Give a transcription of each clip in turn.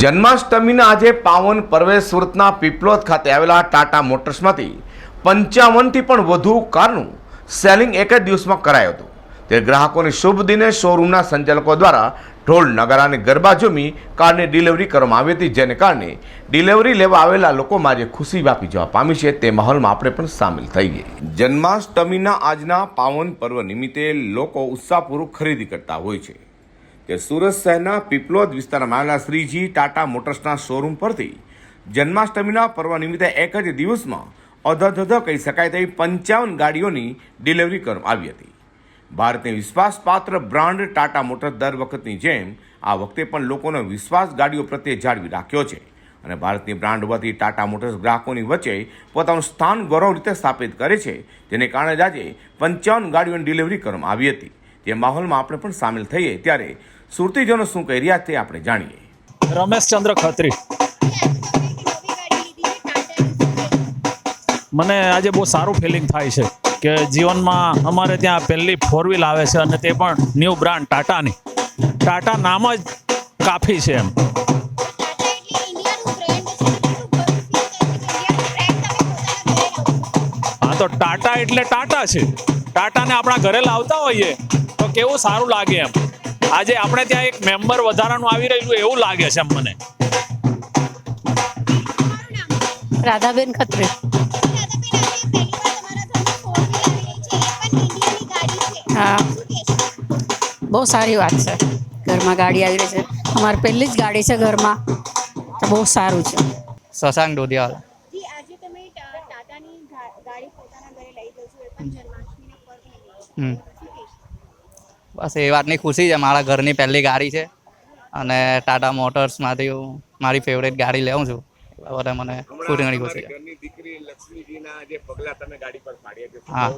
જન્માષ્ટમીના આજે પાવન પર્વે સુરતના પીપલોદ ખાતે આવેલા ટાટા મોટર્સમાંથી પંચાવનથી પણ વધુ કારનું સેલિંગ એક જ દિવસમાં કરાયું હતું. તે ગ્રાહકોની શુભ દિને શોરૂમના સંચાલકો દ્વારા ઢોલ નગારાને ગરબા ઝૂમી કારની ડિલિવરી કરવામાં આવી હતી, જેને કારણે ડિલિવરી લેવા આવેલા લોકોમાં આજે ખુશી વ્યાપી જવા પામી છે. તે માહોલમાં આપણે પણ સામેલ થઈ ગઈ જન્માષ્ટમીના આજના પાવન પર્વ નિમિત્તે લોકો ઉત્સાહપૂર્વક ખરીદી કરતા હોય છે. કે સુરત શહેરના પીપલોદ વિસ્તારમાં આવેલા શ્રીજી ટાટા મોટર્સના શોરૂમ પરથી જન્માષ્ટમીના પર્વ નિમિત્તે એક જ દિવસમાં અધધધ કહી શકાય તેવી પંચાવન ગાડીઓની ડિલિવરી કરવામાં આવી હતી. ભારતની વિશ્વાસપાત્ર બ્રાન્ડ ટાટા મોટર્સ દર વખતની જેમ આ વખતે પણ લોકોનો વિશ્વાસ ગાડીઓ પ્રત્યે જાળવી રાખ્યો છે અને ભારતની બ્રાન્ડ હોવાથી ટાટા મોટર્સ ગ્રાહકોની વચ્ચે પોતાનું સ્થાન ગૌરવ રીતે સ્થાપિત કરે છે. જેને કારણે જ આજે પંચાવન ગાડીઓની ડિલિવરી કરવામાં આવી હતી. જે માહોલમાં આપણે પણ સામેલ થઈએ ત્યારે સુરતીજનો શું કહી રહ્યા તે આપણે જાણીએ. રમેશચંદ્ર ખત્રી. મને આજે બહુ સારું ફિલિંગ થાય છે કે જીવનમાં અમારે ત્યાં પહેલી ફોર વ્હીલ આવે છે અને તે પણ ન્યૂ બ્રાન્ડ ટાટાની. ટાટા નામ જ કાફી છે એમ. હા, તો ટાટા એટલે ટાટા છે. ટાટાને આપણા ઘરે લાવતા હોઈએ તો કેવું સારું લાગે એમ. આજે આપણે ત્યાં એક મેમ્બર વધારાનું આવી રહ્યું એવું લાગે છે એમ મને. રાધાબેન ખત્રી. હા. બહુ સારી વાત છે. ઘરમાં ગાડી આવી રહી છે. અમારી પહેલી જ ગાડી છે ઘરમાં. તો બહુ સારું છે. શશાંક ડોડિયાવાલા ગાડી પોતાના ઘરે લઈ એ પણ જન્માષ્ટમીના પર્વ નિમિત્તે. હમ. શું કહેશો? બસ એ વાતની ખુશી છે. મારા ઘરની પહેલી ગાડી છે અને ટાટા મોટર્સમાંથી હું મારી ફેવરેટ ગાડી લેવું છું. બાબતે મને ખૂબ ઘણી ખુશી છે. હા.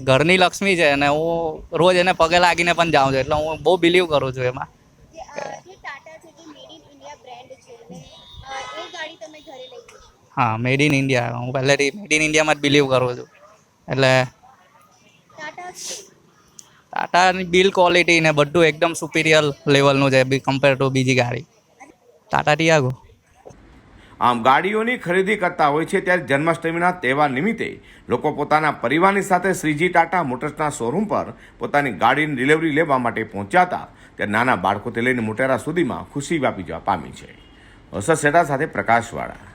ઘરની લક્ષ્મી છે અને હું રોજ એને પગે લાગીને પણ જાઉં છું. એટલે હું બહુ બિલીવ કરું છું એમાં. જે, અ, જે ટાટા છે જે મેડ ઇન ઇન્ડિયા બ્રાન્ડ છે અને અ, એ ગાડી તમે ઘરે લઈ જશો હા મેડ ઇન ઇન્ડિયા હું પહેલેથી મેડ ઇન ઇન્ડિયામાં જ બિલીવ કરું છું. એટલે? ટાટાની બિલ ક્વોલિટી ને બધું એકદમ સુપિરિયર લેવલનું છે કમ્પેર ટુ બીજી ગાડી. ટાટા ટિયાગો. આમ ગાડીઓની ખરીદી કરતા હોય છે ત્યારે જન્માષ્ટમીના તહેવાર નિમિત્તે લોકો પોતાના પરિવારની સાથે શ્રીજી ટાટા મોટર્સના શોરૂમ પર પોતાની ગાડીની ડિલિવરી લેવા માટે પહોંચ્યા હતા. ત્યારે નાના બાળકોથી લઈને મોટેરા સુધીમાં ખુશી વ્યાપી જવા પામી છે. અસર સેટા સાથે પ્રકાશવાળા.